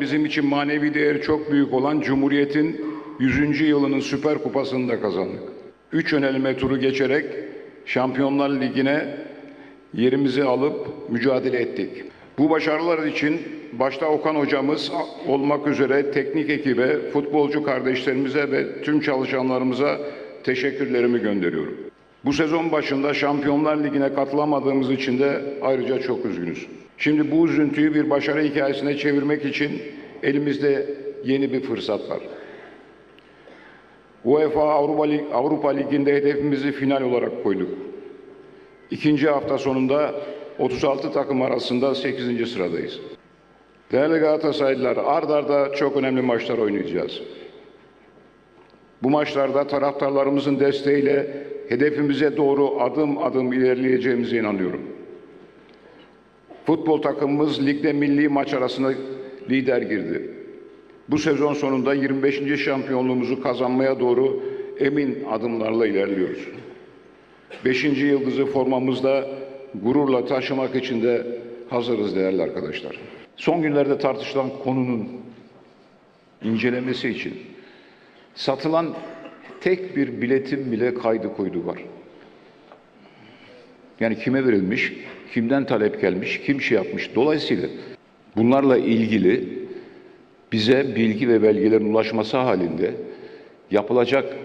bizim için manevi değeri çok büyük olan Cumhuriyet'in 100. yılının Süper Kupası'nı da kazandık. Üç öneleme turu geçerek Şampiyonlar Ligi'ne yerimizi alıp mücadele ettik. Bu başarılar için başta Okan hocamız olmak üzere teknik ekibe, futbolcu kardeşlerimize ve tüm çalışanlarımıza teşekkürlerimi gönderiyorum. Bu sezon başında Şampiyonlar Ligi'ne katılamadığımız için de ayrıca çok üzgünüz. Şimdi bu üzüntüyü bir başarı hikayesine çevirmek için elimizde yeni bir fırsat var. UEFA Avrupa, Lig, Avrupa Ligi'nde hedefimizi final olarak koyduk. İkinci hafta sonunda 36 takım arasında 8. sıradayız. Değerli Galatasaraylılar, ard arda çok önemli maçlar oynayacağız. Bu maçlarda taraftarlarımızın desteğiyle hedefimize doğru adım adım ilerleyeceğimize inanıyorum. Futbol takımımız ligde milli maç arasında lider girdi. Bu sezon sonunda 25. şampiyonluğumuzu kazanmaya doğru emin adımlarla ilerliyoruz. 5. yıldızı formamızda gururla taşımak için de hazırız değerli arkadaşlar. Son günlerde tartışılan konunun incelemesi için satılan tek bir biletin bile kaydı koydu var. Yani kime verilmiş, kimden talep gelmiş, kim şey yapmış. Dolayısıyla bunlarla ilgili bize bilgi ve belgelerin ulaşması halinde yapılacak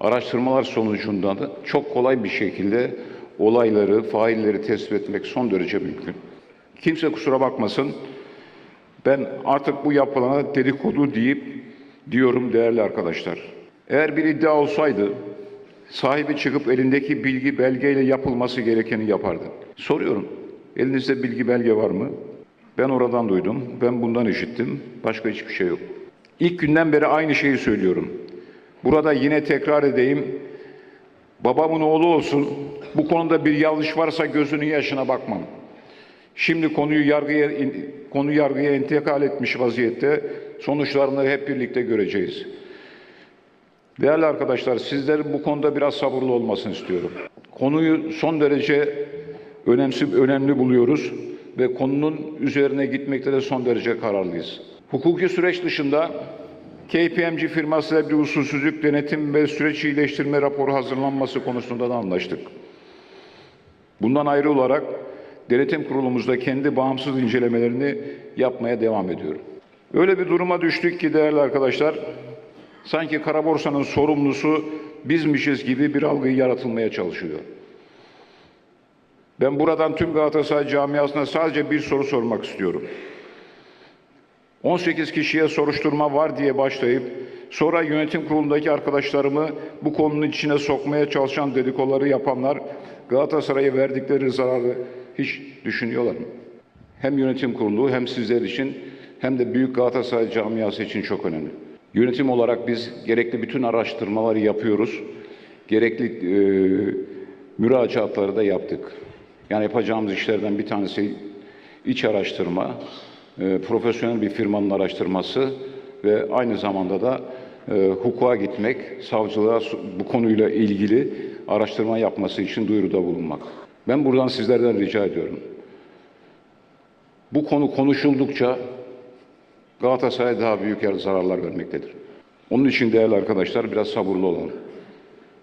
araştırmalar sonucunda da çok kolay bir şekilde olayları, failleri tespit etmek son derece mümkün. Kimse kusura bakmasın. Ben artık bu yapılana dedikodu deyip diyorum değerli arkadaşlar. Eğer bir iddia olsaydı sahibi çıkıp elindeki bilgi belgeyle yapılması gerekeni yapardı. Soruyorum. Elinizde bilgi belge var mı? Ben oradan duydum. Ben bundan işittim. Başka hiçbir şey yok. İlk günden beri aynı şeyi söylüyorum. Burada yine tekrar edeyim. Babamın oğlu olsun. Bu konuda bir yanlış varsa gözünün yaşına bakmam. Şimdi konuyu yargıya konu yargıya intikal etmiş vaziyette sonuçlarını hep birlikte göreceğiz. Değerli arkadaşlar, sizlerin bu konuda biraz sabırlı olmasını istiyorum. Konuyu son derece önemli, önemli buluyoruz ve konunun üzerine gitmekte de son derece kararlıyız. Hukuki süreç dışında KPMG firmasıyla bir usulsüzlük denetim ve süreç iyileştirme raporu hazırlanması konusunda da anlaştık. Bundan ayrı olarak denetim kurulumuzda kendi bağımsız incelemelerini yapmaya devam ediyor. Öyle bir duruma düştük ki değerli arkadaşlar, sanki kara borsanın sorumlusu bizmişiz gibi bir algı yaratılmaya çalışıyor. Ben buradan tüm Galatasaray camiasına sadece bir soru sormak istiyorum. 18 kişiye soruşturma var diye başlayıp sonra yönetim kurulundaki arkadaşlarımı bu konunun içine sokmaya çalışan dedikoları yapanlar Galatasaray'a verdikleri zararı hiç düşünüyorlar mı? Hem yönetim kurulu hem sizler için hem de büyük Galatasaray camiası için çok önemli. Yönetim olarak biz gerekli bütün araştırmaları yapıyoruz. Gerekli e, müracaatları da yaptık. Yani yapacağımız işlerden bir tanesi iç araştırma, e, profesyonel bir firmanın araştırması ve aynı zamanda da e, hukuka gitmek, savcılığa bu konuyla ilgili araştırma yapması için duyuruda bulunmak. Ben buradan sizlerden rica ediyorum. Bu konu konuşuldukça Galatasaray daha büyük yer zararlar vermektedir. Onun için değerli arkadaşlar biraz sabırlı olalım.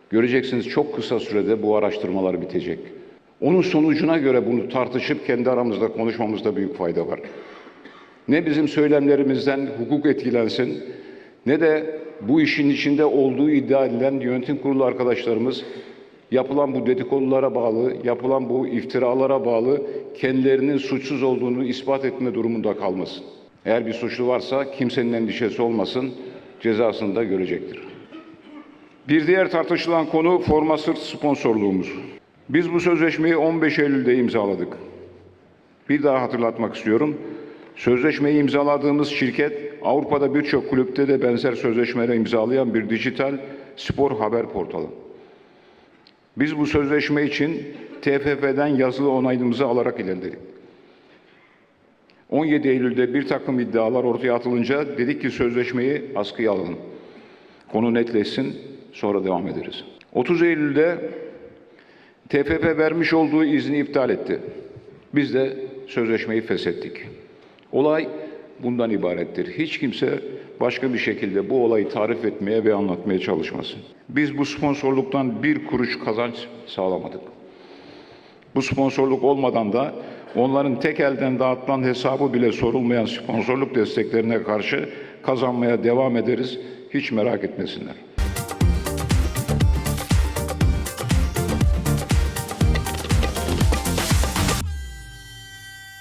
Göreceksiniz çok kısa sürede bu araştırmalar bitecek. Onun sonucuna göre bunu tartışıp kendi aramızda konuşmamızda büyük fayda var. Ne bizim söylemlerimizden hukuk etkilensin ne de bu işin içinde olduğu iddia edilen yönetim kurulu arkadaşlarımız yapılan bu dedikodulara bağlı, yapılan bu iftiralara bağlı kendilerinin suçsuz olduğunu ispat etme durumunda kalmasın. Eğer bir suçlu varsa kimsenin endişesi olmasın, cezasını da görecektir. Bir diğer tartışılan konu forma sırt sponsorluğumuz. Biz bu sözleşmeyi 15 Eylül'de imzaladık. Bir daha hatırlatmak istiyorum. Sözleşmeyi imzaladığımız şirket Avrupa'da birçok kulüpte de benzer sözleşmeleri imzalayan bir dijital spor haber portalı. Biz bu sözleşme için TFF'den yazılı onaylımızı alarak ilerledik. 17 Eylül'de bir takım iddialar ortaya atılınca dedik ki sözleşmeyi askıya alalım. Konu netleşsin sonra devam ederiz. 30 Eylül'de TFF vermiş olduğu izni iptal etti. Biz de sözleşmeyi feshettik. Olay bundan ibarettir. Hiç kimse başka bir şekilde bu olayı tarif etmeye ve anlatmaya çalışmasın. Biz bu sponsorluktan bir kuruş kazanç sağlamadık. Bu sponsorluk olmadan da onların tek elden dağıtılan hesabı bile sorulmayan sponsorluk desteklerine karşı kazanmaya devam ederiz. Hiç merak etmesinler.